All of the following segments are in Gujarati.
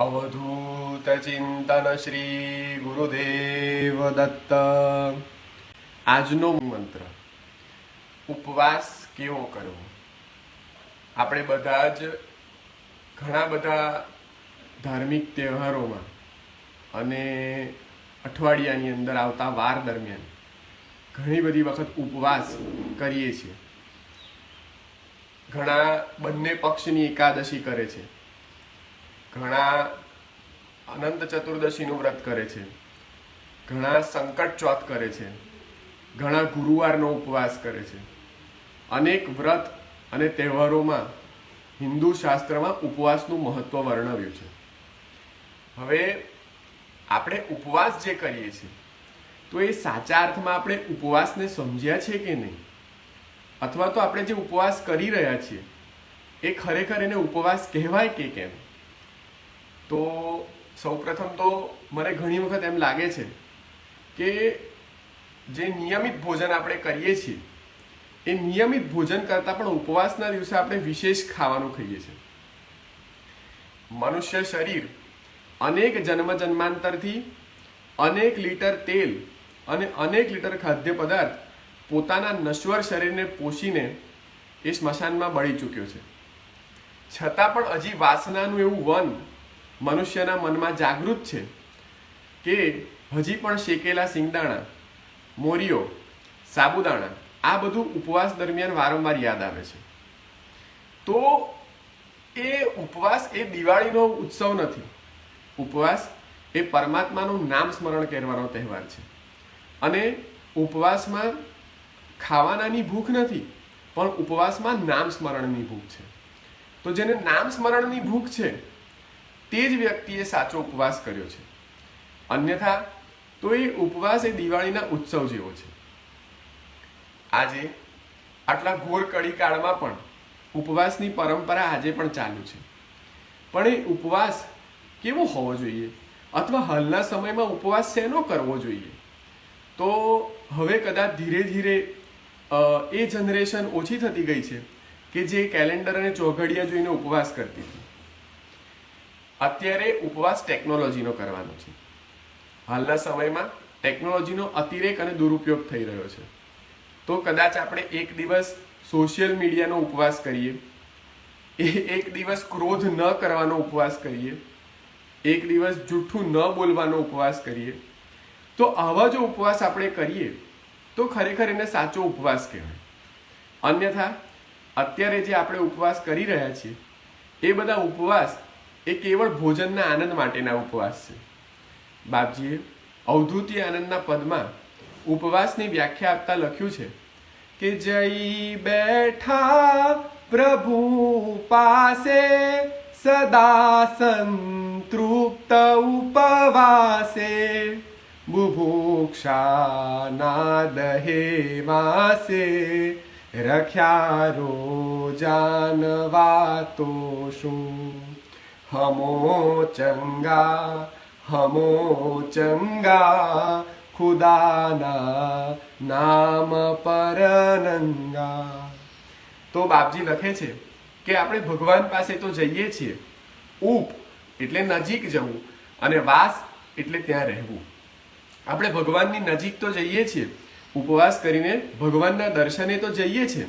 અવધૂત ચિંતન શ્રી ગુરુદેવ દત્ત આજનો મંત્ર ઉપવાસ કેવો કરવો? આપણે બધા જ ઘણા બધા ધાર્મિક તહેવારોમાં અને અઠવાડિયાની અંદર આવતા વાર દરમિયાન ઘણી બધી વખત ઉપવાસ કરીએ છીએ. ઘણા બંને પક્ષની એકાદશી કરે છે. ઘણા અનંત ચતુર્દશીનું વ્રત કરે છે. ઘણા સંકટ ચોથ કરે છે. ઘણા ગુરુવારનો ઉપવાસ કરે છે. અનેક વ્રત અને તહેવારોમાં હિન્દુ શાસ્ત્રમાં ઉપવાસનું મહત્વ વર્ણવ્યું છે. હવે આપણે ઉપવાસ જે કરીએ છીએ, તો એ સાચા અર્થમાં આપણે ઉપવાસને સમજ્યા છે કે નહીં? અથવા તો આપણે જે ઉપવાસ કરી રહ્યા છીએ, એ ખરેખર એને ઉપવાસ કહેવાય કે કેમ? તો સૌપ્રથમ તો મને ઘણી વખત એમ લાગે છે કે જે નિયમિત ભોજન આપણે કરીએ છીએ, એ નિયમિત ભોજન કરતાં પણ ઉપવાસના દિવસે આપણે વિશેષ ખાવાનું ખાઈએ છીએ. મનુષ્ય શરીર અનેક જન્મ જન્માંતરથી અનેક લીટર તેલ અને અનેક લીટર ખાદ્ય પદાર્થ પોતાના નશ્વર શરીરને પોષીને એ સ્મશાનમાં બળી ચૂક્યો છે. છતાં પણ હજી વાસનાનું એવું વન મનુષ્યના મનમાં જાગૃત છે કે હજી પણ શેકેલા સિંગદાણા, મોરીઓ, સાબુદાણા, આ બધું ઉપવાસ દરમિયાન વારંવાર યાદ આવે છે. તો એ ઉપવાસ એ દિવાળીનો ઉત્સવ નથી. ઉપવાસ એ પરમાત્માનું નામ સ્મરણ કરવાનો તહેવાર છે. અને ઉપવાસમાં ખાવાનાની ભૂખ નથી, પણ ઉપવાસમાં નામ સ્મરણની ભૂખ છે. તો જેને નામ સ્મરણની ભૂખ છે તે જ વ્યક્તિએ સાચો ઉપવાસ કર્યો છે. અન્યથા તો એ ઉપવાસ એ દિવાળીના ઉત્સવ જેવો છે. આજે, આટલા ઘોર કડી કાળમાં પણ ઉપવાસની પરંપરા આજે પણ ચાલુ છે. પણ એ ઉપવાસ કેવો હોવો જોઈએ? અથવા હાલના સમયમાં ઉપવાસ શેનો કરવો જોઈએ? તો હવે કદાચ ધીરે ધીરે એ જનરેશન ઓછી થતી ગઈ છે કે જે કેલેન્ડર અને ચોઘડિયા જોઈને ઉપવાસ કરતી હતી. અત્યારે ઉપવાસ ટેકનોલોજીનો કરવાનો છે. હાલના સમયમાં ટેકનોલોજીનો અતિરેક અને દુરુપયોગ થઈ રહ્યો છે. તો કદાચ આપણે એક દિવસ સોશિયલ મીડિયાનો ઉપવાસ કરીએ એક દિવસ ક્રોધ ન કરવાનો ઉપવાસ કરીએ, એક દિવસ જૂઠું ન બોલવાનો ઉપવાસ કરીએ, તો આવા જો ઉપવાસ આપણે કરીએ, તો ખરેખર એને સાચો ઉપવાસ કહેવાય. અન્યથા, અત્યારે જે આપણે ઉપવાસ કરી રહ્યા છીએ, એ બધા ઉપવાસ એ કેવળ ભોજનના આનંદ માટેના ઉપવાસ છે. બાપજીએ અવધૂતી આનંદના પદમાં ઉપવાસની વ્યાખ્યા આપતા લખ્યું છે કે જઈ બેઠા પ્રભુ પાસે સદા સંતૃપ્ત ઉપવાસે. બુભુક્ષાના દહે માસે. રખ્યા રોજાન વાતો શું? હમો ચંગા હમો ચંગા ખુદાના નામ પરનંગા તો બાપજી લખે છે કે આપણે ભગવાન પાસે તો જઈએ છીએ ઉપ એટલે નજીક જવું અને વાસ એટલે ત્યાં રહેવું. આપણે ભગવાનની નજીક તો જઈએ છીએ, ઉપવાસ કરીને ભગવાનના દર્શને તો જઈએ છીએ,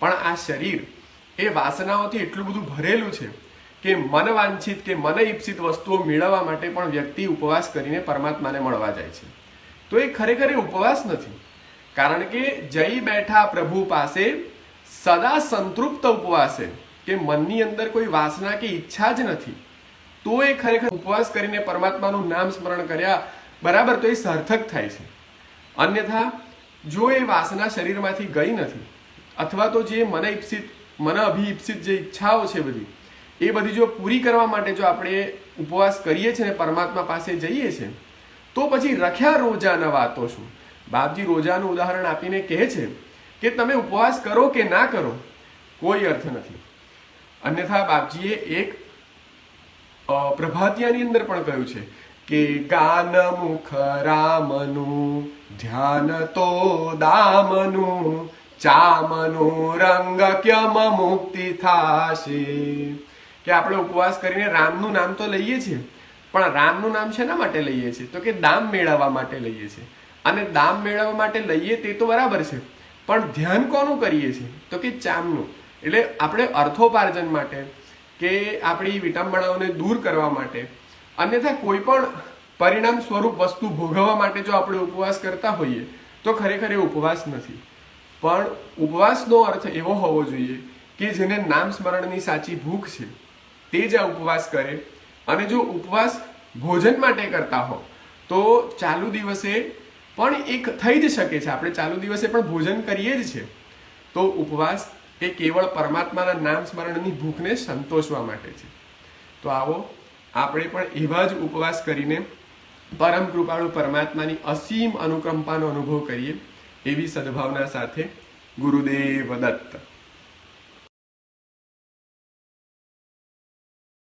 પણ આ શરીર એ વાસનાઓથી એટલું બધું ભરેલું છે કે મન વાંછિત કે મન ઈપ્સિત વસ્તુઓ મેળવવા માટે પણ વ્યક્તિ ઉપવાસ કરીને પરમાત્માને મળવા જાય છે. તો એ ખરેખર એ ઉપવાસ નથી. કારણ કે જઈ બેઠા પ્રભુ પાસે સદા સંતૃપ્ત ઉપવાસે કે મનની અંદર કોઈ વાસના કે ઈચ્છા જ નથી. તો એ ખરેખર ઉપવાસ કરીને પરમાત્માનું નામ સ્મરણ કર્યા બરાબર તો એ સાર્થક થાય છે. અન્યથા, જો એ વાસના શરીરમાંથી ગઈ નથી, અથવા તો જે મન ઈપ્સિત મન અભિઈપ્સિત જે ઈચ્છાઓ છે બધી એ બધી જો પૂરી કરવા માટે જો આપણે ઉપવાસ કરીએ છીએ ને પરમાત્મા પાસે જઈએ છીએ, તો પછી રખ્યા રોજાના વાતો શું? બાપજી રોજાનું ઉદાહરણ આપીને કહે છે કે તમે ઉપવાસ કરો કે ના કરો, કોઈ અર્થ નથી. અન્યથા બાપજીએ એક પ્રભાતિયાની અંદર પણ કહ્યું છે કે ગાન મુખ રામનું, ધ્યાન તો દામનું, ચામનું રંગ ક્યમ મુક્તિ થાશે? કે આપણે ઉપવાસ કરીને રામનું નામ તો લઈએ છીએ, પણ રામનું નામ શેના માટે લઈએ છીએ? તો કે દામ મેળવવા માટે લઈએ છીએ. અને દામ મેળવવા માટે લઈએ તે તો બરાબર છે, પણ ધ્યાન કોનું કરીએ છીએ? તો કે ચામનું. એટલે આપણે અર્થોપાર્જન માટે કે આપણી વિટંબણાઓને દૂર કરવા માટે અન્યથા કોઈ પણ પરિણામ સ્વરૂપ વસ્તુ ભોગવવા માટે જો આપણે ઉપવાસ કરતા હોઈએ, તો ખરેખર એ ઉપવાસ નથી. પણ ઉપવાસનો અર્થ એવો હોવો જોઈએ કે જેને નામ સ્મરણની સાચી ભૂખ છે. તે જ આ ઉપવાસ કરે અને જો ઉપવાસ ભોજન માટે કરતા હો, તો ચાલુ દિવસે પણ એક થઈ જ શકે છે. આપણે ચાલુ દિવસે પણ ભોજન કરીએ જ છે તો ઉપવાસ એ કેવળ પરમાત્માના નામ સ્મરણની ભૂખને સંતોષવા માટે છે. તો આવો, આપણે પણ એવા જ ઉપવાસ કરીને પરમ કૃપાળુ પરમાત્માની અસીમ અનુકંપાનો અનુભવ કરીએ એવી સદભાવના સાથે ગુરુદેવ દત્ત.